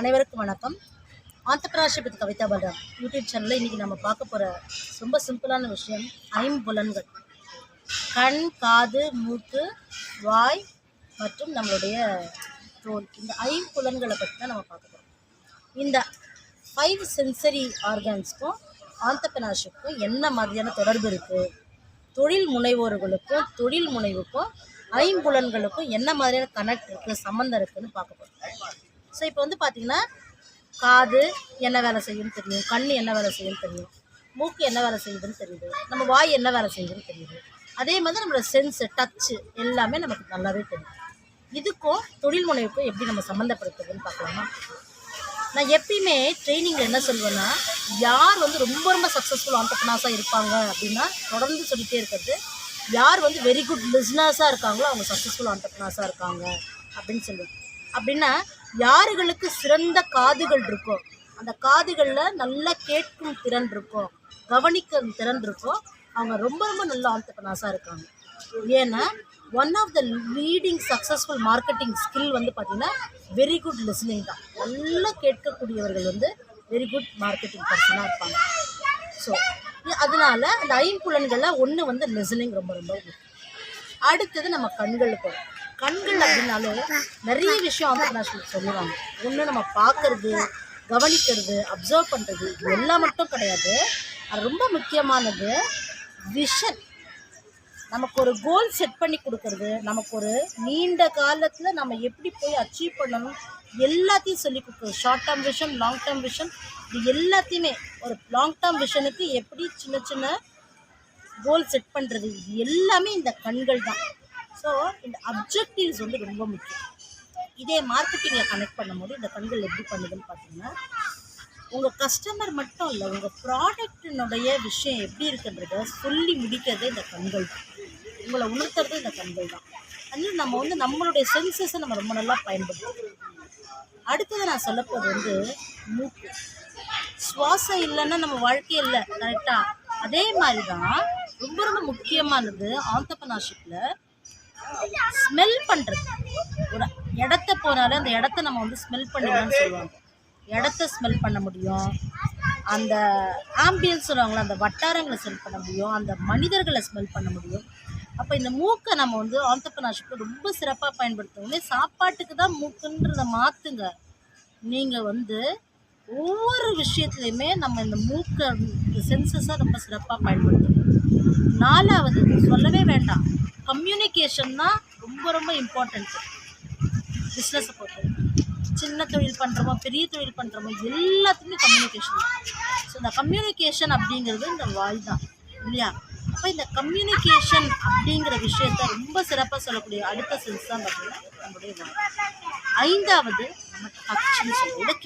அனைவருக்கும் வணக்கம். Entrepreneurship with Kavitha Balram YouTube சேனலில் இன்றைக்கி நம்ம பார்க்க போகிற ரொம்ப சிம்பிளான விஷயம் ஐம்புலன்கள். கண் காது மூக்கு வாய் மற்றும் நம்மளுடைய தோல். இந்த ஐம்புலன்களை பற்றி தான் நம்ம பார்க்க போகிறோம் இந்த ஃபைவ் சென்சரி ஆர்கான்ஸ்க்கும் ஆண்டர்பிரினர்ஷிப்க்கும் என்ன மாதிரியான தொடர்பு இருக்குது தொழில் முனைவோர்களுக்கும் தொழில் முனைவுக்கும் ஐம்புலன்களுக்கும் என்ன மாதிரியான கனெக்ட் இருக்குது சம்மந்தம் இருக்குதுன்னு பார்க்க போகிறோம் ஸோ இப்போ வந்து பார்த்திங்கன்னா காது என்ன வேலை செய்யும்னு தெரியும் கண் என்ன வேலை செய்யும்னு தெரியும் மூக்கு என்ன வேலை செய்யுதுன்னு தெரியுது நம்ம வாய் என்ன வேலை செய்யுதுன்னு தெரியுது. அதே மாதிரி நம்மளோட சென்ஸு டச்சு எல்லாமே நமக்கு நல்லாவே தெரியும். இதுக்கும் தொழில் முனைவுக்கும் எப்படி நம்ம சம்மந்தப்படுத்துறதுன்னு பார்க்கலாமா? நான் எப்பயுமே ட்ரைனிங்கில் என்ன சொல்லுவேன்னா யார் வந்து ரொம்ப ரொம்ப சக்ஸஸ்ஃபுல் ஆண்டர்பனாஸாக இருப்பாங்க அப்படின்னா தொடர்ந்து சொல்லிகிட்டே இருக்கிறது யார் வந்து வெரி குட் பிஸ்னஸாக இருக்காங்களோ அவங்க சக்ஸஸ்ஃபுல் ஆண்டர்பனாஸாக இருக்காங்க அப்படின்னு சொல்லுவேன். அப்படின்னா யாருகளுக்கு சிறந்த காதுகள் இருக்கோ அந்த காதுகளில் நல்லா கேட்கும் திறன் இருக்கும் கவனிக்க திறன் இருக்கும் அவங்க ரொம்ப ரொம்ப நல்ல ஆண்டர்பனாஸாக இருக்காங்க. ஏன்னா one of the leading successful marketing skill வந்து பார்த்திங்கன்னா வெரி குட் லிஸ்னிங் தான். நல்லா கேட்கக்கூடியவர்கள் வந்து வெரி குட் மார்க்கெட்டிங் பர்சனாக இருப்பாங்க. ஸோ அதனால அந்த ஐம்புலன்களில் ஒன்று வந்து லிசனிங் ரொம்ப ரொம்ப அடுத்தது நம்ம கண்களுக்கு வரும். கண்கள் அப்படின்னாலே நிறைய விஷயம் ஆண்டர்நேஷனல் சொல்லுவாங்க. ஒன்று நம்ம பார்க்கறது கவனிக்கிறது அப்சர்வ் பண்ணுறது இது எல்லாம் மட்டும் கிடையாது. அது ரொம்ப முக்கியமானது விஷன் நமக்கு ஒரு கோல் செட் பண்ணி கொடுக்கறது நமக்கு ஒரு நீண்ட காலத்தில் நம்ம எப்படி போய் அச்சீவ் பண்ணணும் எல்லாத்தையும் சொல்லி கொடுக்குறது. Short term vision long term vision இது எல்லாத்தையுமே ஒரு லாங் டேர்ம் விஷனுக்கு எப்படி சின்ன சின்ன கோல் செட் பண்ணுறது இது எல்லாமே இந்த கண்கள் தான். ஸோ இந்த அப்ஜெக்டிவ்ஸ் வந்து ரொம்ப முக்கியம். இதே மார்க்கெட்டிங்கில் கனெக்ட் பண்ணும்போது இந்த கண்கள் எப்படி பண்ணுதுன்னு பார்த்தீங்கன்னா உங்கள் கஸ்டமர் மட்டும் இல்லை உங்கள் ப்ராடக்டினுடைய விஷயம் எப்படி இருக்குன்றத சொல்லி முடிக்கிறது இந்த கண்கள் தான். உங்களை உணர்த்துறது இந்த கண்கள் தான். அதனால நம்ம வந்து நம்மளுடைய சென்சஸை நம்ம ரொம்ப நல்லா பயன்படுத்தணும். அடுத்தது நான் சொல்லப்போது வந்து மூக்கு. சுவாசம் இல்லைன்னா நம்ம வாழ்க்கையே இல்லை. கரெக்டாக அதே மாதிரி தான் ரொம்ப ரொம்ப முக்கியமானது ஆண்டர்பனர்ஷிப்பில் ஸ்மெல் பண்ணுறது ஒரு இடத்த போனாலே அந்த இடத்த நம்ம வந்து ஸ்மெல் பண்ணிக்கலாம்னு சொல்லுவாங்க. இடத்த ஸ்மெல் பண்ண முடியும். அந்த ஆம்பியன்ஸ் சொல்லுவாங்களே அந்த வட்டாரங்களை ஸ்மெல் பண்ண முடியும். அந்த மனிதர்களை ஸ்மெல் பண்ண முடியும். அப்போ இந்த மூக்கை நம்ம வந்து ஆண்டர்பனர்ஷிப்பில் ரொம்ப சிறப்பாக பயன்படுத்தவுடனே சாப்பாட்டுக்கு தான் மூக்குன்றதை மாற்றுங்க நீங்கள் வந்து ஒவ்வொரு விஷயத்துலையுமே நம்ம இந்த மூக்கை இந்த சென்சஸை ரொம்ப சிறப்பாக பயன்படுத்தணும் நாலாவது சொல்லவே வேண்டாம். கம்யூனிகேஷன் தான் ரொம்ப ரொம்ப இம்பார்ட்டன்ட் பிஸ்னஸை பொறுத்தவரை சின்ன தொழில் பண்ணுறோமோ பெரிய தொழில் பண்ணுறோமோ எல்லாத்துக்குமே கம்யூனிகேஷன் தான். ஸோ இந்த கம்யூனிகேஷன் அப்படிங்கிறது இந்த வாய் தான். இல்லையா? அப்போ இந்த கம்யூனிகேஷன் அப்படிங்கிற விஷயத்த ரொம்ப சிறப்பாக சொல்லக்கூடிய அடுத்த சென்ஸ் தான் பார்த்தீங்கன்னா நம்முடைய வாய். ஐந்தாவது நம்ம டச்சுன்னு சொல்லுவோம் இதை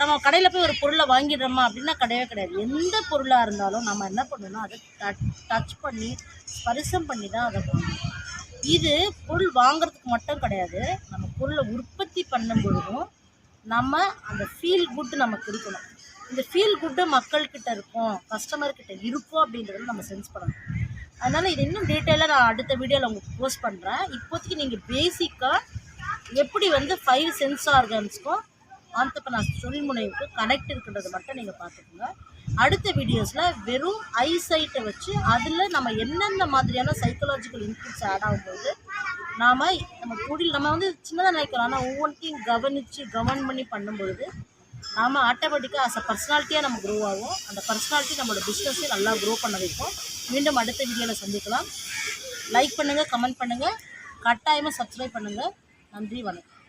நம்ம கடையில் போய் ஒரு பொருளை வாங்கிடுறோமா? அப்படின்னா கிடையவே கிடையாது. எந்த பொருளாக இருந்தாலும் நம்ம என்ன பண்ணணும் அதை டச் பண்ணி ஸ்பரிசம் பண்ணி தான் அதை பண்ணணும் இது பொருள் வாங்குறதுக்கு மட்டும் கிடையாது. நம்ம பொருளை உற்பத்தி பண்ணும் பொழுதும் நம்ம அந்த ஃபீல் குட் நமக்கு இருக்கணும் இந்த ஃபீல் குட்டு மக்கள்கிட்ட இருக்கும் கஸ்டமர்கிட்ட இருக்கும் அப்படின்றத நம்ம சென்ஸ் பண்ணணும். அதனால் இது இன்னும் டீட்டெயிலாக நான் அடுத்த வீடியோவில் உங்களுக்கு போஸ்ட் பண்ணுறேன் இப்போதைக்கு நீங்கள் பேசிக்காக எப்படி வந்து ஃபைவ் சென்ஸ் ஆர்கன்ஸ்க்கும் ஆண்டர்பனாஸ் தொழில் முனைவுக்கு கனெக்ட் இருக்குன்றது மட்டும் நீங்கள் பார்த்துக்கோங்க. அடுத்த வீடியோஸில் வெறும் ஐசைட்டை வச்சு அதில் நம்ம என்னென்ன மாதிரியான சைக்கலாஜிக்கல் இன்புட்ஸ் ஆட் ஆகும்போது நாம் நம்ம தொழில் நம்ம வந்து சின்னதாக நினைக்கலாம் ஆனால் ஒவ்வொன்றையும் கவனித்து கவர்ன் பண்ணி பண்ணும்பொழுது நாம் ஆட்டோமேட்டிக்காக அஸ் அ பர்சனாலிட்டியாக நம்ம க்ரோ ஆகும் அந்த பர்சனாலிட்டி நம்மளோட பிஸ்னஸையும் நல்லா க்ரோ பண்ண வைப்போம். மீண்டும் அடுத்த வீடியோவில் சந்திக்கலாம். லைக் பண்ணுங்கள் கமெண்ட் பண்ணுங்கள் கட்டாயமாக சப்ஸ்கிரைப் பண்ணுங்கள் நன்றி வணக்கம்.